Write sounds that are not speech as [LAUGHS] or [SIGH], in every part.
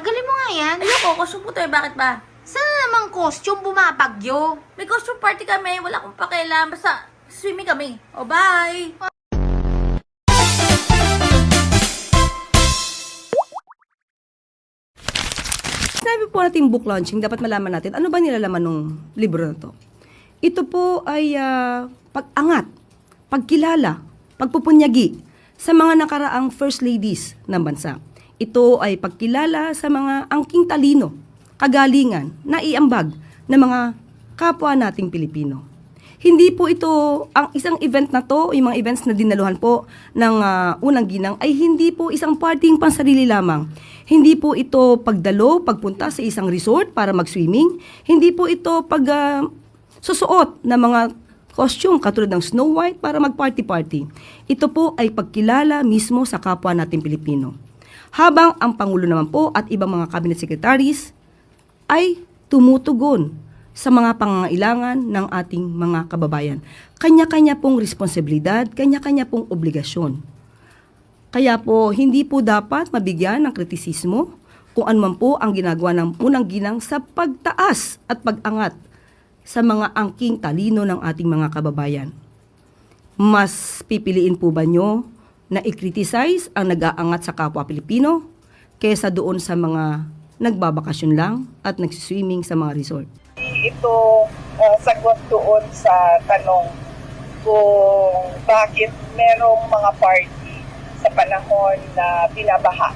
Tagalin mo nga yan. Ayoko, costume po to eh. Bakit ba? Saan na naman costume bumabagyo? May costume party kami. Wala akong pakialam. Basta swimming kami. O, bye! Sinabi po natin book launching, dapat malaman natin ano ba nilalaman ng libro na to. Ito po ay ah, pag-angat, pagkilala, pagpupunyagi sa mga nakaraang first ladies ng bansa. Ito ay pagkilala sa mga angking talino, kagalingan, naiambag ng mga kapwa nating Pilipino. Hindi po ito, ang isang event na to, yung mga events na dinaluhan po ng ah, unang ginang, ay hindi po isang parting pansarili lamang. Hindi po ito pagdalo, pagpunta sa isang resort para mag-swimming. Hindi po ito pag ah, susuot ng mga costume katulad ng Snow White para mag-party-party. Ito po ay pagkilala mismo sa kapwa nating Pilipino. Habang ang Pangulo naman po at ibang mga cabinet secretaries ay tumutugon sa mga pangangailangan ng ating mga kababayan. Kanya-kanya pong responsibilidad, kanya-kanya pong obligasyon. Kaya po, hindi po dapat mabigyan ng kritisismo kung ano man po ang ginagawa ng unang ginang sa pagtaas at pag-angat sa mga angking talino ng ating mga kababayan. Mas pipiliin po ba nyo na i-criticize ang nag-aangat sa kapwa Pilipino kesa doon sa mga nagbabakasyon lang at nagsiswimming sa mga resort? ito uh, sagot doon sa tanong kung bakit merong mga party sa panahon na binabaha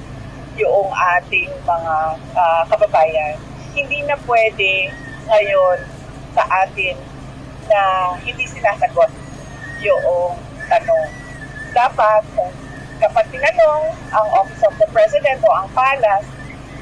yung ating mga uh, kababayan. Hindi na pwede ngayon sa atin na hindi sinasagot yung tanong. Dapat kapag tinanong ang Office of the President o ang Palace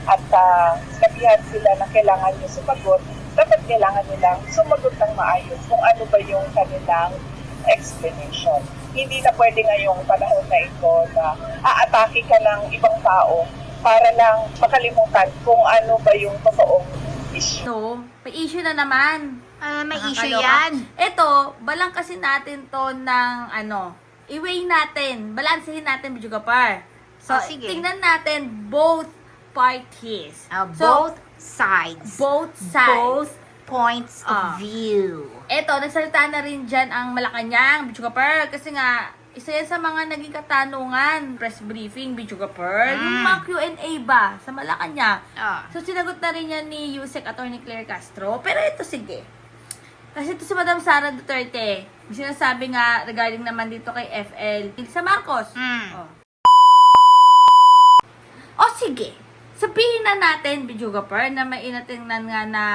at uh, sabihan sila na kailangan nyo sumagot, dapat kailangan nilang sumagot ng maayos kung ano ba yung kanilang explanation. Hindi na pwede ngayong panahon na ito na aatake ka ng ibang tao para lang makalimutan kung ano ba yung totoong issue. No, may issue na naman. Ah, may issue yan. Ito, balang kasi natin to ng ano, i-weigh natin, balansehin natin, Bidyo Gapar. So, Oh, sige. tingnan natin both parties. Ah, So, both sides. both sides. Both points Ah. of view. Eto, nagsalita na rin dyan ang Malacanang, Bichuga Pearl, kasi nga, isa yan sa mga naging katanungan, press briefing, Bichuga Pearl, yung Mm. mga Q&A ba sa Malacanang. Ah. So, sinagot na rin yan ni Yusek Attorney Claire Castro. Pero ito, sige. Kasi ito si Madam Sara Duterte. Sinasabi nga regarding naman dito kay FL. Sa Marcos. Mm. Oh. O sige, sabihin na natin, Bijugapar, na may inatingnan nga na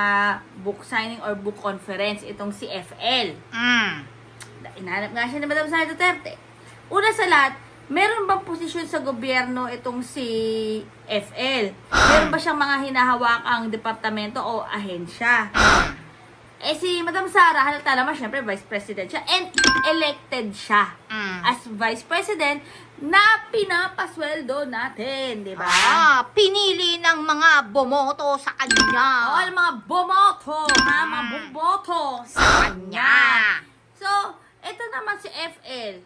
book signing or book conference itong si FL. Mm. Inahanap nga siya ni Madam Sara Duterte. Una sa lahat, meron bang posisyon sa gobyerno itong si FL? Meron ba siyang mga hinahawakang departamento o ahensya? Eh si Madam Sara, halata naman, syempre Vice President siya and elected siya Mm. as Vice President na pinapasweldo natin, di ba? Ah, pinili ng mga bumoto sa kanya. Ang mga bumoto, ha? Mga bumoto sa kanya. So, ito naman si FL.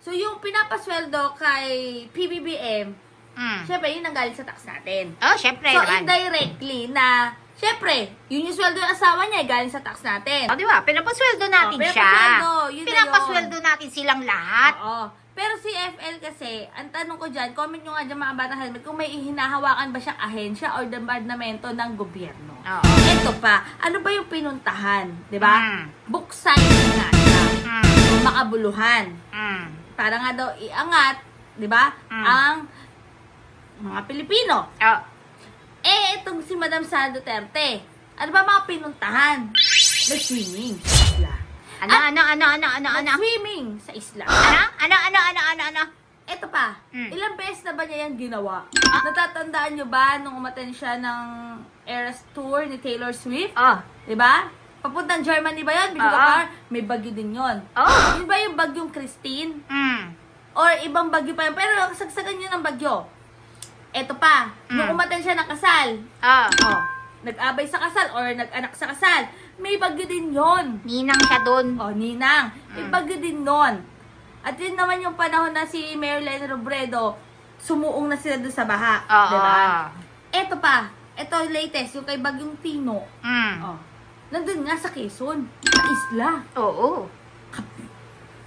So, yung pinapasweldo kay PBBM, Mm. syempre, yun ang galing sa tax natin. Oh, syempre So, naman. indirectly na, syempre, yun yung sweldo ng asawa niya, galing sa tax natin. Oh, di ba? Pinapasweldo natin Oh, siya. pinapasweldo, yun na Pinapasweldo natin silang lahat. Oo. Pero si FL kasi, ang tanong ko dyan, comment nyo nga dyan mga batang helmet, kung may hinahawakan ba siyang ahensya or departamento ng gobyerno. Oo. Ito pa, ano ba yung pinuntahan? Di ba? Mm. Signing nga siya. Mm. Makabuluhan. Mm. Para nga daw iangat, di ba? Mm. Ang mga Pilipino. Oh. Eh, itong si Madam Sara Duterte, ano ba mga pinuntahan? Nag-swimming sa isla. Ano, ano, ano, ano, ano, ano? Nag-swimming sa isla. Ano? Ano, ano, ano, ano, ano? Ito pa, Mm. ilang beses na ba niya yan ginawa? Ah? Natatandaan nyo ba nung umaten siya ng Eras Tour ni Taylor Swift? Oh. Di ba? Papuntang Germany ba yun? Bigla Oo. ka, may bagyo din yon. Oh. Yun ba yung bagyong Christine? Mm. Or ibang bagyo pa yun? Pero sagsagan yun ng bagyo. Ito pa, nung Mm. umaten siya ng kasal, Oh. oh, nag-abay sa kasal or nag-anak sa kasal, may bagyo din yon. Ninang siya doon. O, Ninang. May Mm. bagyo din nun. At yun naman yung panahon na si Lenny Robredo, sumuong na sila doon sa baha. Oo. Diba? Eto pa, eto latest, yung kay Bagyong Tino. Mm. Oh. Nandun nga sa Quezon, sa isla. Oo.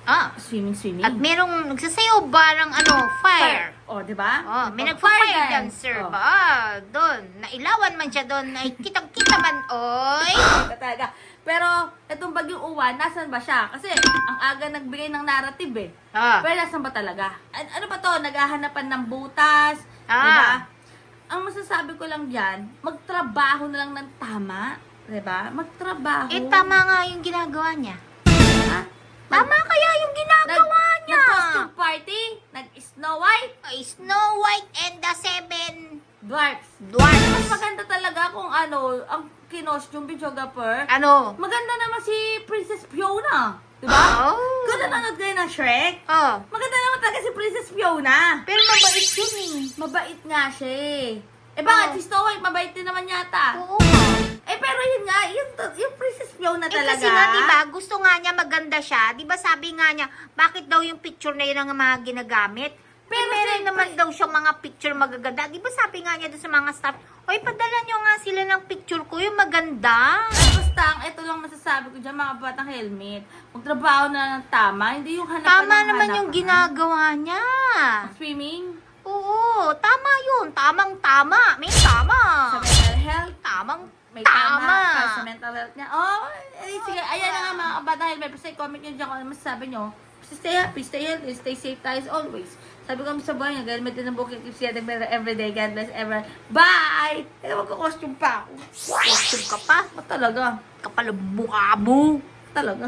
Ah. Swimming, swimming. At merong nagsasayaw barang ano, fire. Oh, di ba? Oh, may Oh, nagpa-fire fire dancer Oh. ba? Ah, doon. Nailawan man siya doon. Ay, kitang-kita man, oy. [LAUGHS] Talaga. Pero, itong bagyong uwan, nasan ba siya? Kasi, ang aga nagbigay ng narrative eh. Ah. Pero nasan ba talaga? An- ano ba to? Naghahanapan ng butas? Ah. Diba? Ang masasabi ko lang dyan, magtrabaho na lang ng tama. Diba? Magtrabaho. Eh, tama nga yung ginagawa niya. Ha? Tama kaya yung ginagawa niya. Nag-costume party? Nag-Snow White? Ay, Snow White and the Seven Dwarfs. Mas Dwarfs. maganda talaga kung ano, ang kinostume videographer. Ano? Maganda naman si Princess Fiona. Diba? Oh. Kung nanonood kayo ng Shrek, Oh. maganda naman talaga si Princess Fiona. Pero mabait yun eh. Mabait nga siya eh. Eh bakit Oh. si Snow White mabait din naman yata? Oo. Eh pero yun nga, yung, yung Princess Fiona Eh talaga. kasi nga, di ba, gusto nga niya maganda siya. Di ba sabi nga niya, bakit daw yung picture na yun ang mga ginagamit? Pero meron naman daw siyang mga picture magaganda. Di ba sabi nga niya doon sa mga staff, Oy, padala niyo nga sila ng picture ko, yung maganda. Basta, ang ito lang masasabi ko dyan, mga batang helmet. Magtrabaho na ng tama, hindi yung hanapan Tama ng naman yung ginagawa niya. Swimming, Oo, tama yun. Tamang-tama. May tama. sa mental health, Tamang may tama. tama, para sa mental health niya. Oh, eh, sige, ayan na nga mga batang helmet. Basta i-comment nyo dyan kung ano masasabi nyo. Basta stay happy, stay healthy, stay safe tayo as always. Sabi ko sa buhay niya, helmet din ang bukit, keep getting better every day. God bless everyone. Bye! Eh, magka-costume pa. Costume ka pa. Ba't talaga? Kapal ang mukha mo. Talaga.